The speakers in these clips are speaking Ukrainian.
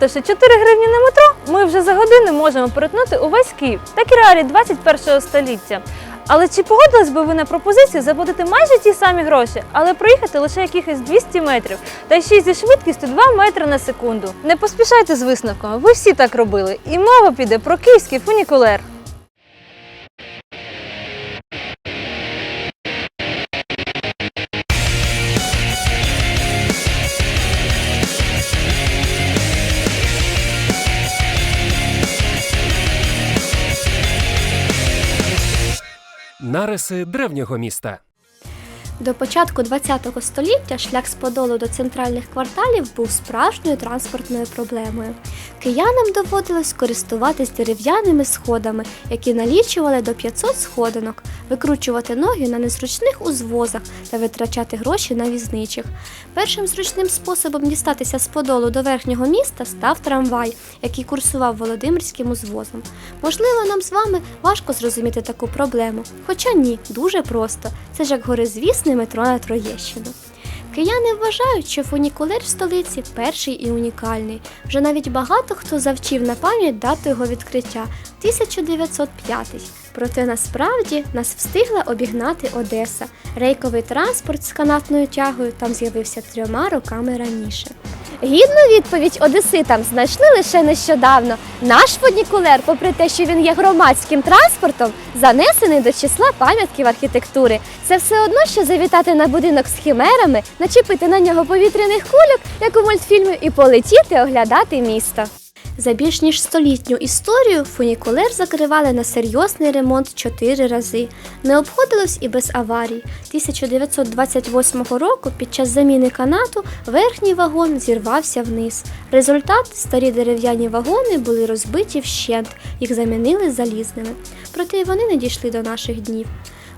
Витративши 4 гривні на метро, ми вже за годину можемо перетнути увесь Київ, так і реалії 21 століття. Але чи погодились би ви на пропозицію заплатити майже ті самі гроші, але проїхати лише якихось 200 метрів, та ще й зі швидкістю 2 метри на секунду? Не поспішайте з висновками, ви всі так робили, і мова піде про київський фунікулер. Нариси древнього міста. До початку ХХ століття шлях з Подолу до центральних кварталів був справжньою транспортною проблемою. Киянам доводилось користуватись дерев'яними сходами, які налічували до 500 сходинок, викручувати ноги на незручних узвозах та витрачати гроші на візничих. Першим зручним способом дістатися з Подолу до верхнього міста став трамвай, який курсував Володимирським узвозом. Можливо, нам з вами важко зрозуміти таку проблему. Хоча ні, дуже просто. Це ж як горизвісне метро на Троєщину. Кияни вважають, що фунікулер в столиці перший і унікальний. Вже навіть багато хто завчив на пам'ять дату його відкриття 1905. Проте насправді нас встигла обігнати Одеса. Рейковий транспорт з канатною тягою там з'явився трьома роками раніше. Гідну відповідь одеситам знайшли лише нещодавно. Наш фунікулер, попри те, що він є громадським транспортом, занесений до числа пам'ятків архітектури. Це все одно, що завітати на будинок з химерами, начепити на нього повітряних кульок, як у мультфільмі, і полетіти оглядати місто. За більш ніж столітню історію фунікулер закривали на серйозний ремонт чотири рази. Не обходилось і без аварій. 1928 року під час заміни канату верхній вагон зірвався вниз. Результат старі дерев'яні вагони були розбиті вщент, їх замінили залізними. Проте й вони не дійшли до наших днів.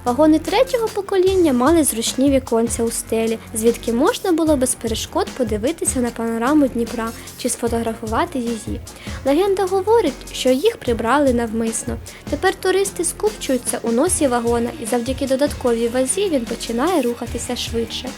Вагони третього покоління мали зручні віконця у стелі, звідки можна було без перешкод подивитися на панораму Дніпра чи сфотографувати її. Легенда говорить, що їх прибрали навмисно. Тепер туристи скупчуються у носі вагона, і завдяки додатковій вазі він починає рухатися швидше.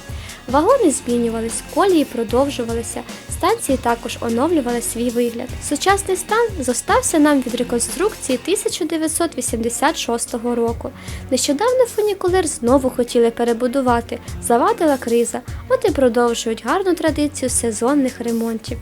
Вагони змінювались, колії продовжувалися, станції також оновлювали свій вигляд. Сучасний стан зостався нам від реконструкції 1986 року. Нещодавно фунікулер знову хотіли перебудувати, завадила криза, от і продовжують гарну традицію сезонних ремонтів.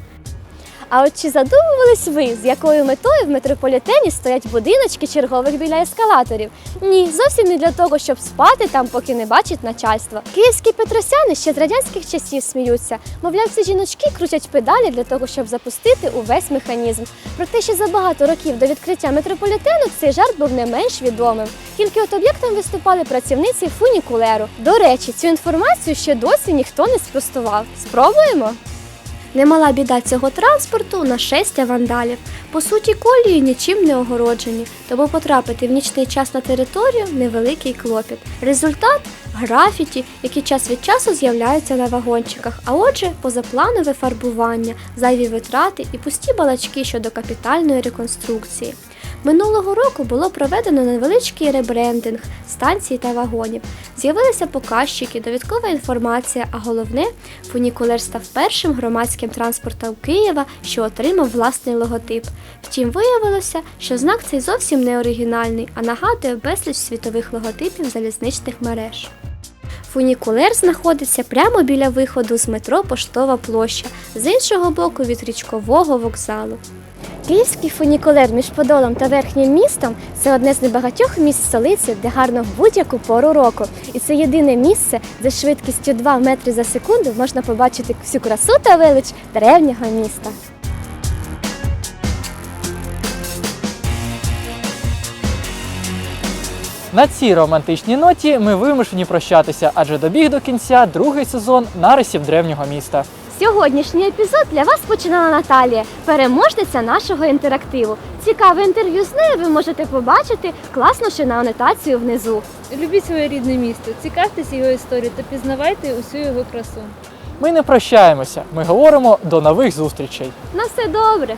А от чи задумувались ви, з якою метою в метрополітені стоять будиночки чергових біля ескалаторів? Ні, зовсім не для того, щоб спати там, поки не бачить начальство. Київські петросяни ще з радянських часів сміються. Мовляв, ці жіночки крутять педалі для того, щоб запустити увесь механізм. Проте ще за багато років до відкриття метрополітену цей жарт був не менш відомим. Тільки от об'єктом виступали працівниці фунікулеру. До речі, цю інформацію ще досі ніхто не спростував. Спробуємо? Немала біда цього транспорту нашестя вандалів. По суті, колії нічим не огороджені, тому потрапити в нічний час на територію невеликий клопіт. Результат графіті, які час від часу з'являються на вагончиках, а отже, позапланове фарбування, зайві витрати і пусті балачки щодо капітальної реконструкції. Минулого року було проведено невеличкий ребрендинг станцій та вагонів. З'явилися показчики, довідкова інформація, а головне, фунікулер став першим громадським транспортом Києва, що отримав власний логотип. Втім, виявилося, що знак цей зовсім не оригінальний, а нагадує безліч світових логотипів залізничних мереж. Фунікулер знаходиться прямо біля виходу з метро Поштова площа, з іншого боку від річкового вокзалу. Київський фунікулер між Подолом та верхнім містом це одне з небагатьох місць столиці, де гарно в будь-яку пору року. І це єдине місце, де швидкістю 2 метри за секунду можна побачити всю красу та велич древнього міста. На цій романтичній ноті ми вимушені прощатися, адже добіг до кінця другий сезон нарисів древнього міста. Сьогоднішній епізод для вас починала Наталія, переможниця нашого інтерактиву. Цікаве інтерв'ю з нею ви можете побачити, класнувши на анотацію внизу. Любіть своє рідне місто, цікавтеся його історією та пізнавайте усю його красу. Ми не прощаємося, ми говоримо до нових зустрічей. На все добре!